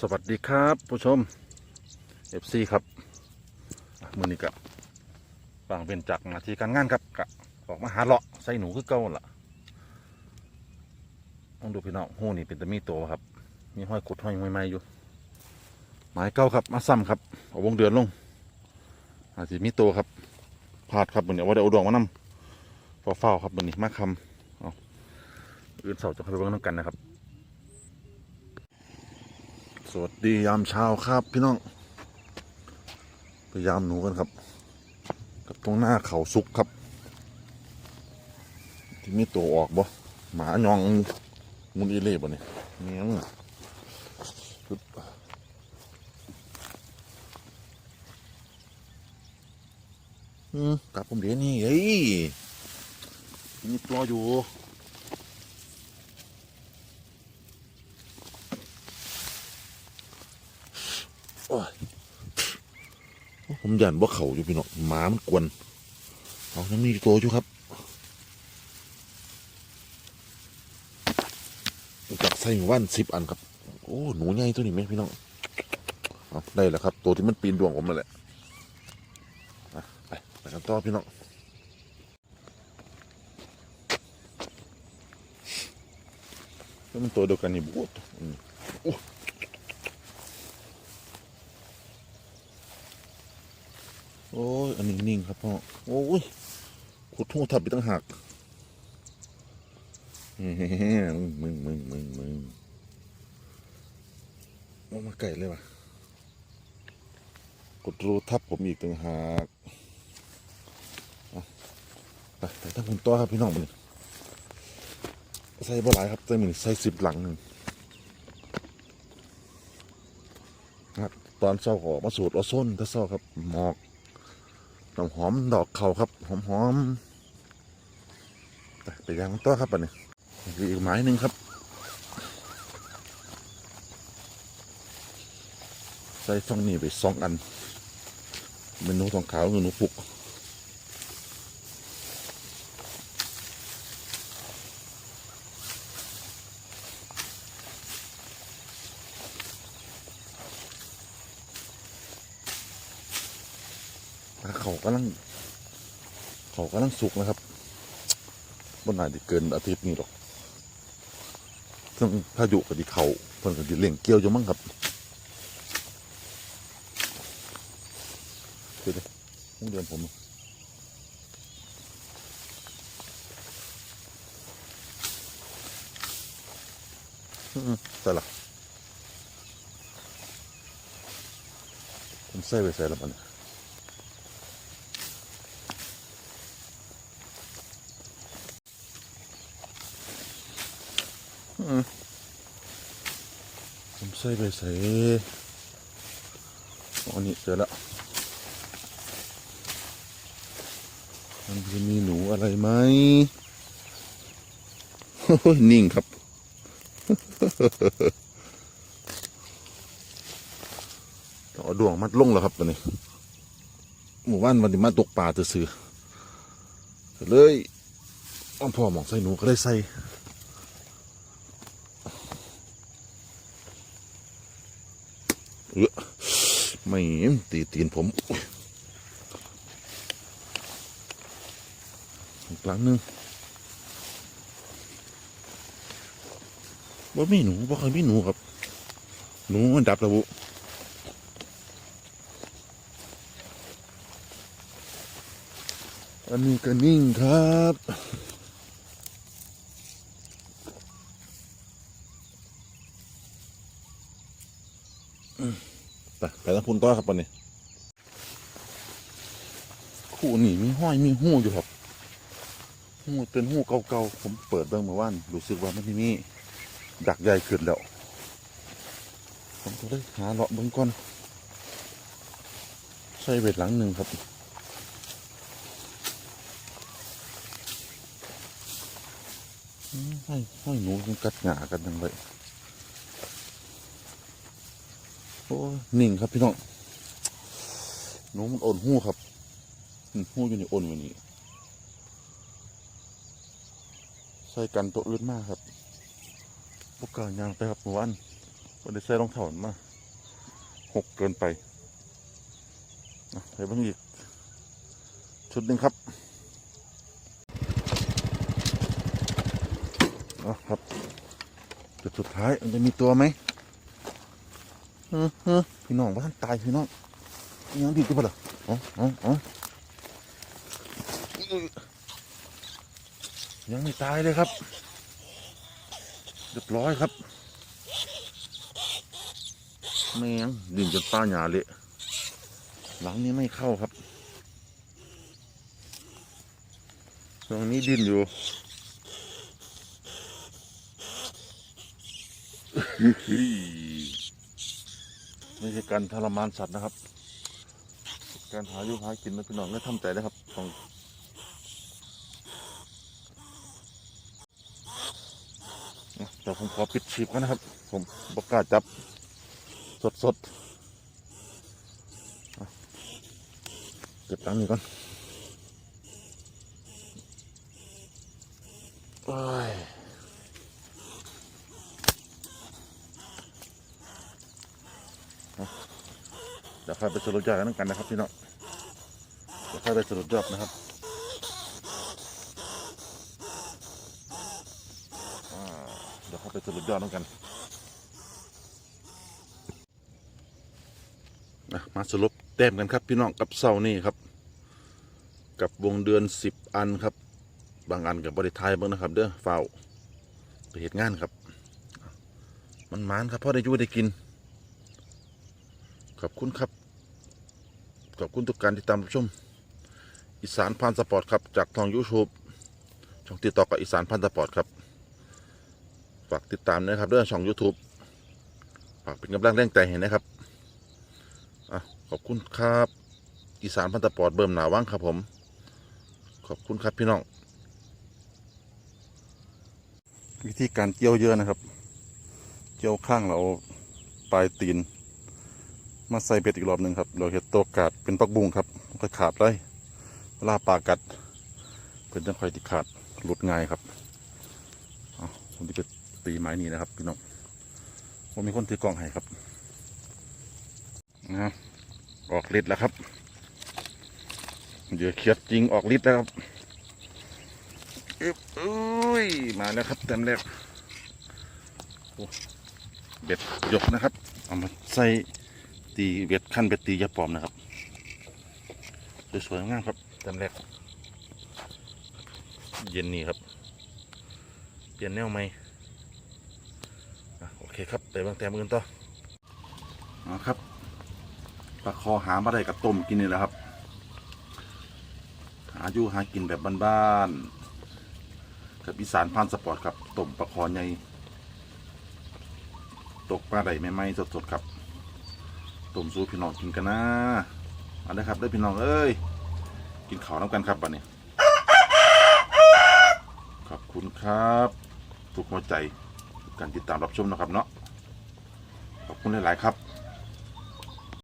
สวัสดีครับผู้ชม FC ครับมือนี้กะบบางเป็นจากนาทีการงานครับกะออกมาหาเลาะใส่หนูคือเก่าล่ะต้องดูพี่น้องหูนี่เป็นตะมีตัวครับ มีห้อยขุดห้อยไม้ๆอยู่ไม้เก่าครับมาซ้ำครับเอาวงเดือนลงอาจจะมีตัวครับพลาดครับมือนี้ว่าได้อาดวงมานำพอเฝ้าครับมือนี้มาคำเอาอื่นเสาจะเข้าไปเบิ่งน้ำกันนะครับ สวัสดียามเช้าครับพี่น้องพยายามหนูกันครับ กับตรงหน้าเขาสุกครับ ที่มีตัวออกบ่หมายองมุนอีเล่บ่เนี่ยเนี้ยงปึ๊บอืมกลับผมเดี๋ยวนี้เฮ้ยมีตัวอยู่ โอ้ย ผมยันว่าเขาอยู่พี่น้องหมามันกวนเอายังมีตัวอยู่ครับจากใส่หมู่านสิบอันครับ โอ้หนูใหญ่ตัวนี้ไหมพี่น้องเอาได้แล้วครับ ตัวที่มันปีนดวงผมนั่นแหละไปไปกันต่อพี่น้องแล้วมันตัวเดียวกันนี่บวชอืมโอ้ โอ้ยอันนี้นิ่งครับพ่อโอ้ยขุดทุ่งทับไปตั้งหักเฮ้มึงมึงมึงมึงมึงมาไก่เลยวะกดรูทับผมอีกตั้งหักไปไปตั้งคุณตัวครับพี่น้องมันใส่บ่หลายครับใส่หนึ่งใส่สิบหลังหนึ่งครับตอนเช้าก็ออกมาสูดออโซนถ้าเช้าครับหมอก น้ำหอมดอกเขาครับ หอมหอมไปไปยังต้อครับอันนี้มีอีกไม้หนึ่งครับ ใส่ฟังนี่ไปสองอันเมนูทองขาวเมนูปุก เขากำลัง เขากำลังสุกนะครับบนไหนจะเกินอาทิตย์นี้หรอกซึ่งพายุกับที่เขาเพิ่นกับที่เล่งเกี่ยวอยู่มั้งครับเดี๋ยวเดี๋ยวต้องเดือนผมอือใส่ละผมใส่ไปใส่แล้วมัน ผมใส่ไปใส่อันนี้เจอแล้วมันจะมีหนูอะไรไหมนิ่งครับต่อดวงมัดลงแล้วครับตอนนี้ หมู่บ้านวันนี้มาตกปลาจะซื้อเลยอ้อมพ่อมองใส่หนูก็ได้ใส่ เออไม่ตีตีนผมอีกหลังหนึงว่ามีหนูว่าเคยมีหนูครับ หนูมันดับแล้วบุอันนี้ก็นิ่งครับ ไปไปทางพุ่นต่อครับวันนี้คู่นี่มีห้อยมีหู้อยู่ครับหู้เป็นหู้เก่าๆผมเปิดเบิ่งเมื่อวานรู้สึกว่ามันที่นี่ดักใหญ่ขึ้นแล้วผมก็เลยหาเลาะเบิ่งก่อนใส่เบ็ดหลังหนึ่งครับห้อยห้อยหนูมันกัดหงากันยังไง โอ้นิ่งครับพี่น้องหนูมันอ่อนหู้ครับหู้อยู่ในอ่อนวันนี้ใส่กันตัวอื่นมากครับพวกกางยางไปครับเมื่อวานวันได้ใส่รองเท้ามาหกเกินไปอะไปบ้างอีก ชุดหนึ่งครับเอครับจุดสุดท้ายมันจะมีตัวไหม พี่น้องบ้านตายพี่น้องยังดีกันปะล่ะอ๋ออ๋ออ๋อยังไม่ตายเลยครับเรียบร้อยครับแมงดิ่งจนป้าหยาเละหลังนี้ไม่เข้าครับตรงนี้ดินอยู่ ไม่ใช่การทรมานสัตว์นะครับ การหายู่หากินนะพี่น้องก็ทำใจนะครับต้องเดี๋ยวผมขอปิดชีพนะครับ ผมประกาศจับสดสดๆเก็บตังค์นี่ก่อน โอ้ยเอา เดี๋ยวค่อยไปสรุปยอดกันกันนะครับพี่น้องเดี๋ยวค่อยไปสรุปยอดนะครับเดี๋ยวค่อยไปสรุปยอดกันนมาสรุปแต้มกันครับพี่น้องกับเสานี่ครับ กับวงเดือนสิบอันครับ บางอันกับบริทายบ้างนะครับ เด้อเฝ้าไปเหตุงานครับ มันมานครับพ่อได้ยู่ได้กิน ขอบคุณครับ ขอบคุณทุกการติดตามรับชม อีสานพันสปอร์ตครับ จากทองยูทูบช่องติดต่อกับอีสานพันสปอร์ตครับ ฝากติดตามนะครับเด้อช่อง YouTube ฝากเป็นกำลังแรงใจให้นะครับอะขอบคุณครับ อีสานพันสปอร์ตเบิ่มหนาว่างครับผม ขอบคุณครับพี่น้อง วิธีการเกี่ยวเยอะนะครับ เกี่ยวข้างเราปลายตีน มาใส่เบ็ดอีกรอบหนึ่งครับเราเห็ดตัวกาดเป็นปักบุ้งครับมันก็ขาดเลยเวลาปลากัด เป็นจังค่อยที่ขาดหลุดง่ายครับเอผมจะไปตีไม้นี้นะครับพี่น้องผมมีคนถือกล้องให้ครับนะออกฤทธิ์แล้วครับเหยื่อเขียดจริงออกฤทธิ์แล้วครับอุ้ยมาแล้วครับเต็มแรกโอ้เบ็ดยกนะครับ เอามาใส่ ตีเบ็ดขั้นเบ็ดตียาปลอมนะครับสวยๆงามครับเต็มแรก เย็นนี้ครับ เปลี่ยนแนวใหม่อะโอเคครับไปบางแต้มอื่นต่อเอาครับปลาคอหามาได้กับต้มกินนี่แหละครับ หาอยู่หากินแบบบ้านๆกับอีสานพานสปอร์ตครับต้มปลาคอใหญ่ตกปลาไหลใหม่ๆสดๆครับ ต้มซุปพี่น้องกินกันนะมาได้ครับได้พี่น้องเอ้ยกินข้าวน้ำกันครับบัดนี้ขอบคุณครับทุกหัวใจการติดตามรับชมนะครับเนาะขอบคุณหลาย ๆ ครับ